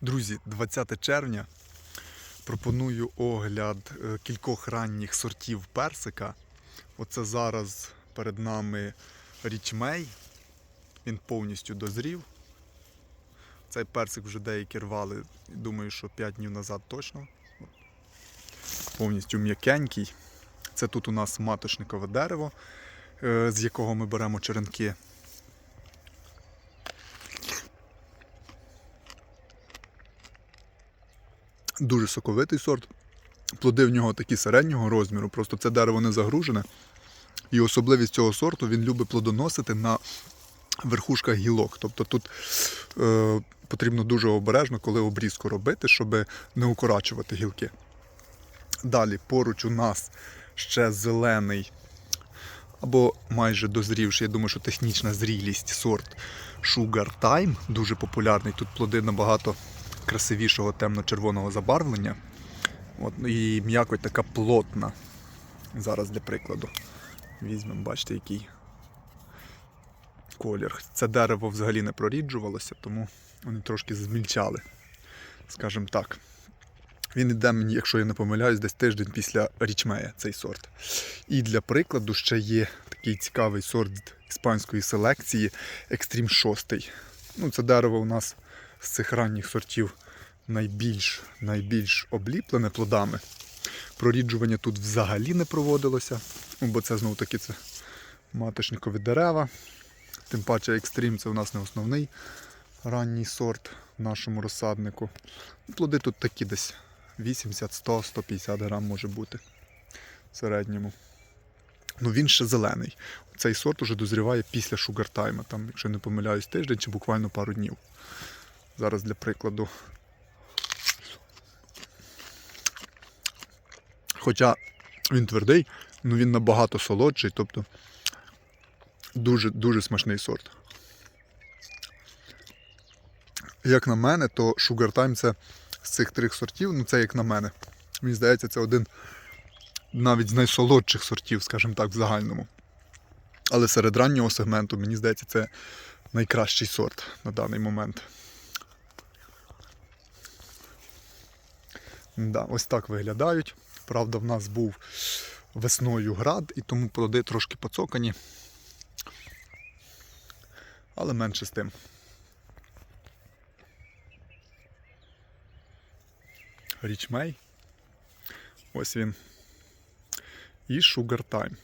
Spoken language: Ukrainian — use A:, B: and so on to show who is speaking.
A: Друзі, 20 червня пропоную огляд е, кількох ранніх сортів персика. Оце зараз перед нами річмей. Він повністю дозрів. Цей персик вже деякі рвали, думаю, що 5 днів назад точно. Повністю м'якенький. Це тут у нас маточникове дерево, е, з якого ми беремо черенки. Дуже соковитий сорт. Плоди в нього такі середнього розміру, просто це дерево не загружене. І особливість цього сорту він любить плодоносити на верхушках гілок. Тобто тут е, потрібно дуже обережно, коли обрізку робити, щоб не укорачувати гілки. Далі поруч у нас ще зелений або майже дозрівший, я думаю, що технічна зрілість сорт Sugar Time, дуже популярний. Тут плоди набагато красивішого темно-червоного забарвлення. От, і м'якоть така плотна. Зараз для прикладу. Візьмемо, бачите, який колір. Це дерево взагалі не проріджувалося, тому вони трошки змільчали, скажімо так. Він іде мені, якщо я не помиляюсь, десь тиждень після річмея цей сорт. І для прикладу ще є такий цікавий сорт іспанської селекції Extreme 6. Ну, це дерево у нас з цих ранніх сортів найбільш, найбільш обліплене плодами. Проріджування тут взагалі не проводилося, бо це знову таки це маточникові дерева. Тим паче екстрім це у нас не основний ранній сорт в нашому розсаднику. Плоди тут такі десь 80, 100, 150 грам може бути в середньому. Ну він ще зелений. Цей сорт уже дозріває після шугартайма, там, якщо не помиляюсь, тиждень чи буквально пару днів. Зараз для прикладу. Хоча він твердий, ну він набагато солодший, тобто дуже, дуже смачний сорт. Як на мене, то Sugar Time це з цих трьох сортів, ну це як на мене. Мені здається, це один навіть з найсолодших сортів, скажімо так, в загальному. Але серед раннього сегменту, мені здається, це найкращий сорт на даний момент. Да, ось так виглядають. Правда, в нас був весною град, і тому плоди трошки поцокані. Але менше з тим. Річмей. Ось він. І Sugar Time.